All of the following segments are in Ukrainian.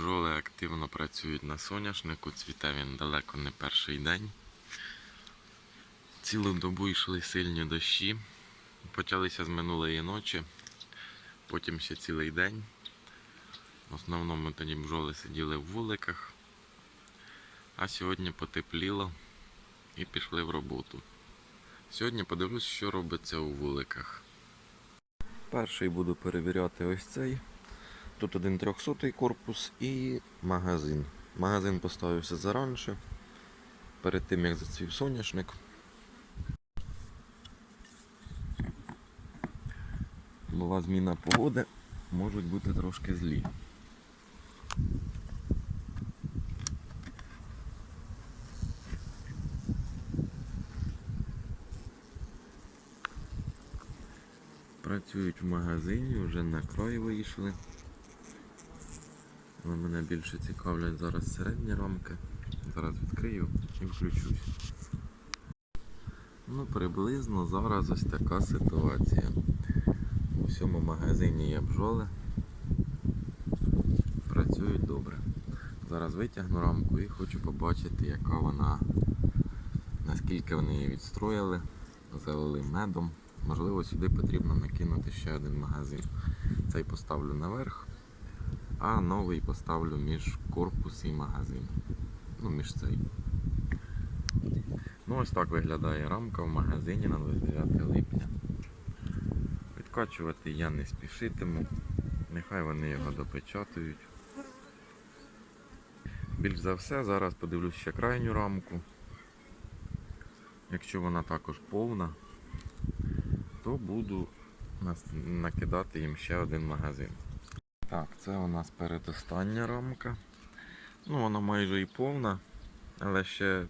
Бджоли активно працюють на соняшнику, цвіте він далеко не перший день. Цілу добу йшли сильні дощі. Почалися з минулої ночі, потім ще цілий день. В основному тоді бджоли сиділи в вуликах, а сьогодні потепліло і пішли в роботу. Сьогодні подивлюсь, що робиться у вуликах. Перший буду перевіряти ось цей. Тут один 300 корпус і магазин. Магазин поставився заранше, перед тим як зацвів соняшник. Була зміна погоди, можуть бути трошки злі. Працюють в магазині, вже на край вийшли. Мене більше цікавлять зараз середні рамки. Зараз відкрию і включусь. Ну, приблизно зараз ось така ситуація. У всьому магазині є бджоли. Працюють добре. Зараз витягну рамку і хочу побачити, яка вона, наскільки вони її відстроїли, залили медом. Можливо, сюди потрібно накинути ще один магазин. Цей поставлю наверх, а новий поставлю між корпус і магазин. Ну, між цей. Ну, ось так виглядає рамка в магазині на 29 липня. Відкачувати я не спішитиму. Нехай вони його допечатують. Більш за все, зараз подивлюсь ще крайню рамку. Якщо вона також повна, то буду накидати їм ще один магазин. Так, це у нас передостання рамка. Ну, вона майже і повна, але ще,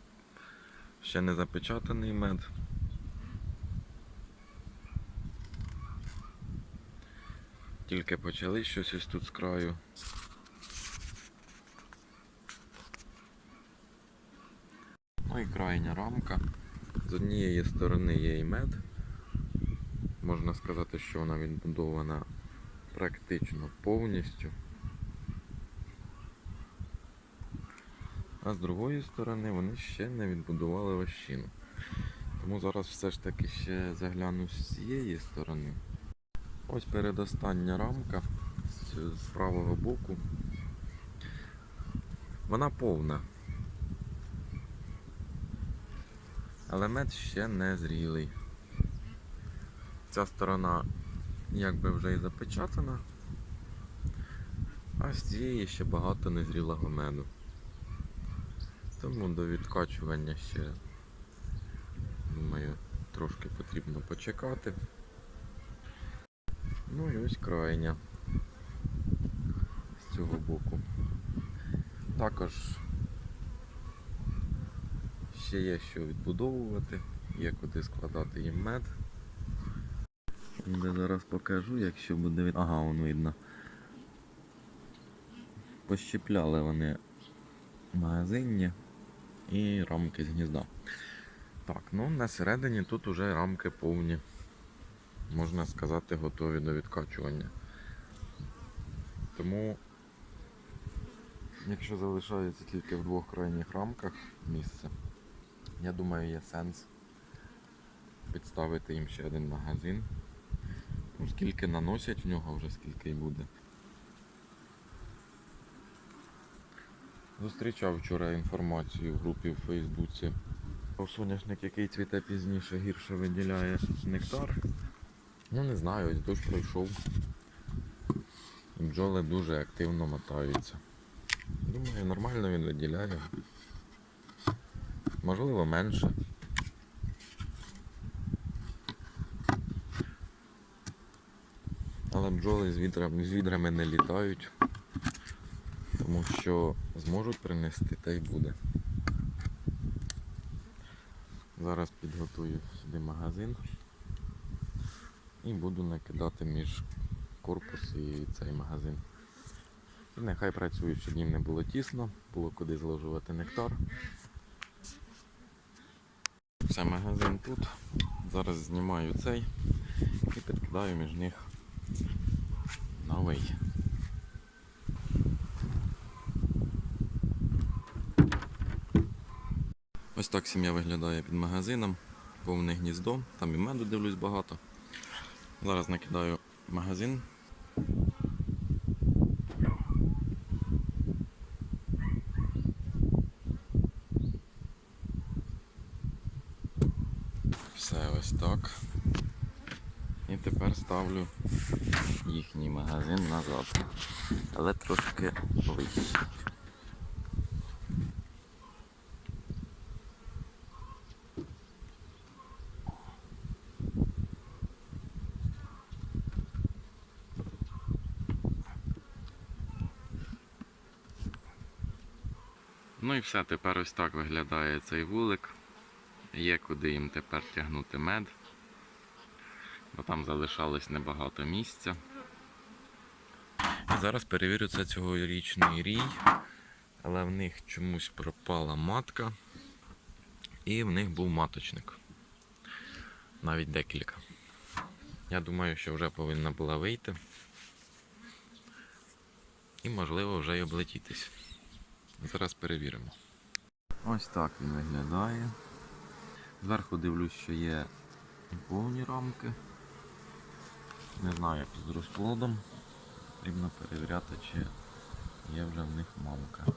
ще не запечатаний мед. Тільки почали щось ось тут з краю. Ну і крайня рамка. З однієї сторони є і мед. Можна сказати, що вона відбудована практично повністю. А з другої сторони вони ще не відбудували вощину. Тому зараз все ж таки ще загляну з цієї сторони. Ось передостання рамка з, правого боку. Вона повна. Але мед ще не зрілий. Ця сторона якби вже і запечатана, а з цієї ще багато незрілого меду. Тому до відкачування ще, думаю, трошки потрібно почекати. Ну і ось крайня з цього боку. Також ще є що відбудовувати, є куди складати їм мед. Де зараз покажу, якщо буде від... Ага, воно видно. Пощепляли вони магазинні і рамки з гнізда. Так, ну на середині тут уже рамки повні. Можна сказати, готові до відкачування. Тому, якщо залишається тільки в двох крайніх рамках місце, я думаю, є сенс підставити їм ще один магазин. Ну, скільки наносять в нього вже скільки й буде. Зустрічав вчора інформацію в групі в Фейсбуці. Соняшник, який цвіте пізніше, гірше виділяє нектар. Ну не знаю, ось дощ пройшов. Бджоли дуже активно мотаються. Думаю, нормально він виділяє. Можливо менше. Але бджоли з відрами, з відрами не літають, тому що зможуть принести та й буде. Зараз підготую сюди магазин і буду накидати між корпус і цей магазин. І нехай працюють, щоб їм не було тісно, було куди зложувати нектар. Все, магазин тут. Зараз знімаю цей і вкладаю між них новий. Ось так сім'я виглядає під магазином. Повне гніздо, там і меду дивлюсь багато. Зараз накидаю магазин. Все ось так. І тепер ставлю їхній магазин назад. Але трошки вище. Ну і все, тепер ось так виглядає цей вулик. Є куди їм тепер тягнути мед, бо там залишалось небагато місця. Зараз перевірю це цьогорічний рій, але в них чомусь пропала матка, і в них був маточник. Навіть декілька. Я думаю, що вже повинна була вийти. І можливо вже й облетітись. Зараз перевіримо. Ось так він виглядає. Зверху дивлюсь, що є повні рамки. Не знаю, як з розплодом. Потрібно перевіряти, чи є вже в них мамка.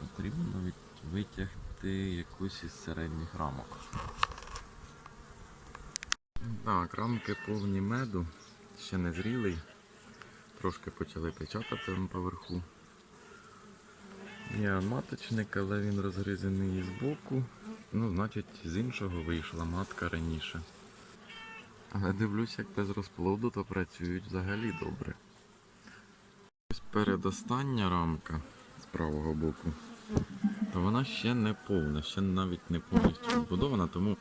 Потрібно витягти якусь із середніх рамок. Так, рамки повні меду, ще не зрілий. Трошки почали печатати поверху. Є маточник, але він розгризений з боку. Ну, значить, з іншого вийшла матка раніше. Але дивлюсь, як без розплоду, то працюють взагалі добре. Ось передостання рамка з правого боку. То вона ще не повна, ще навіть не повністю збудована, тому,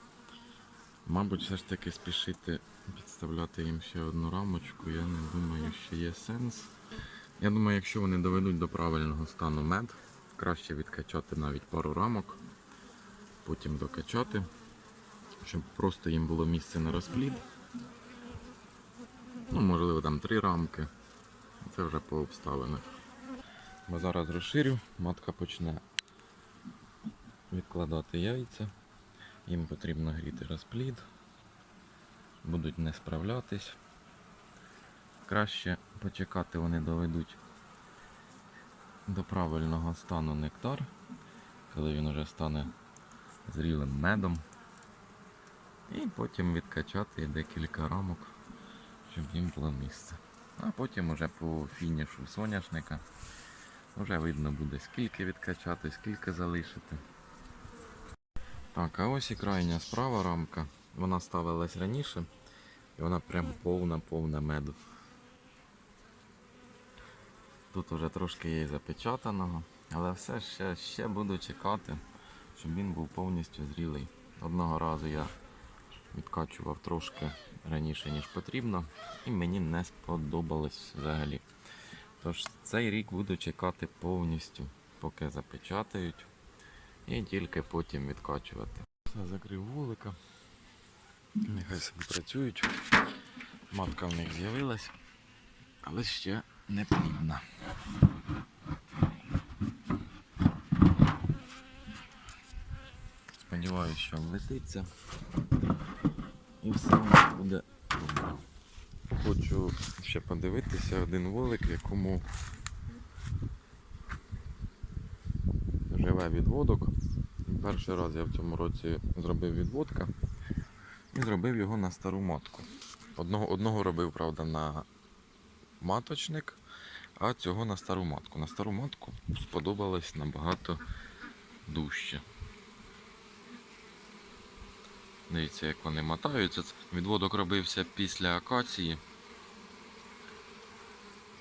мабуть, все ж таки спішити підставляти їм ще одну рамочку, я не думаю, що є сенс. Я думаю, якщо вони доведуть до правильного стану мед, краще відкачати навіть пару рамок, потім докачати, щоб просто їм було місце на розплід. Ну, можливо, там три рамки. Це вже по обставинах. Бо зараз розширю, матка почне відкладати яйця. Їм потрібно гріти розплід. Будуть не справлятись. Краще почекати, вони доведуть до правильного стану нектар, коли він вже стане зрілим медом. І потім відкачати декілька рамок, щоб їм було місце. А потім уже по фінішу соняшника вже видно буде скільки відкачати, скільки залишити. Так, а ось і крайня справа рамка. Вона ставилась раніше і вона прям повна-повна меду. Тут уже трошки є запечатаного, але все ще, ще буду чекати, щоб він був повністю зрілий. Одного разу я відкачував трошки раніше, ніж потрібно, і мені не сподобалось взагалі. Тож цей рік буду чекати повністю, поки запечатають, і тільки потім відкачувати. Закрив вулика. Нехай собі працюють. Матка в них з'явилась, але ще не плідна. Сподіваюсь, що влетиться. І все у нас буде добре. Хочу ще подивитися один вулик, в якому живе відводок. Перший раз я в цьому році зробив відводка і зробив його на стару матку. Одного, одного робив, правда, на маточник, а цього на стару матку. На стару матку сподобалось набагато дужче. Дивіться, як вони мотаються. Відводок робився після акації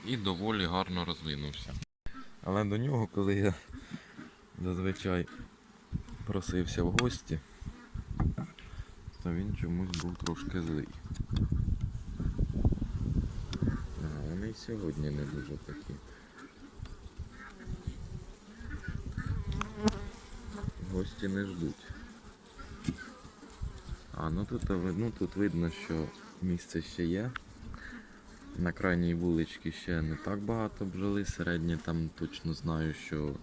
і доволі гарно розвинувся. Але до нього, коли я зазвичай просився в гості, то він чомусь був трошки злий. А, вони і сьогодні не дуже такі. Гості не ждуть. А, ну тут, ну, тут видно, що місце ще є. На крайній вуличці ще не так багато бджоли, середні там точно знаю, що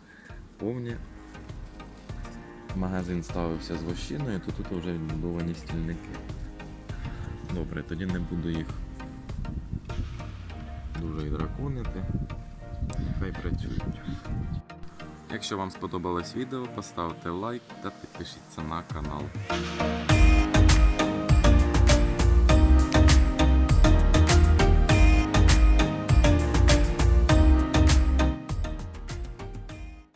повні. Магазин ставився з вощиною, то тут вже відбудовані стільники. Добре, тоді не буду їх дуже і драконити. Хай працюють. Якщо вам сподобалось відео, поставте лайк та підпишіться на канал.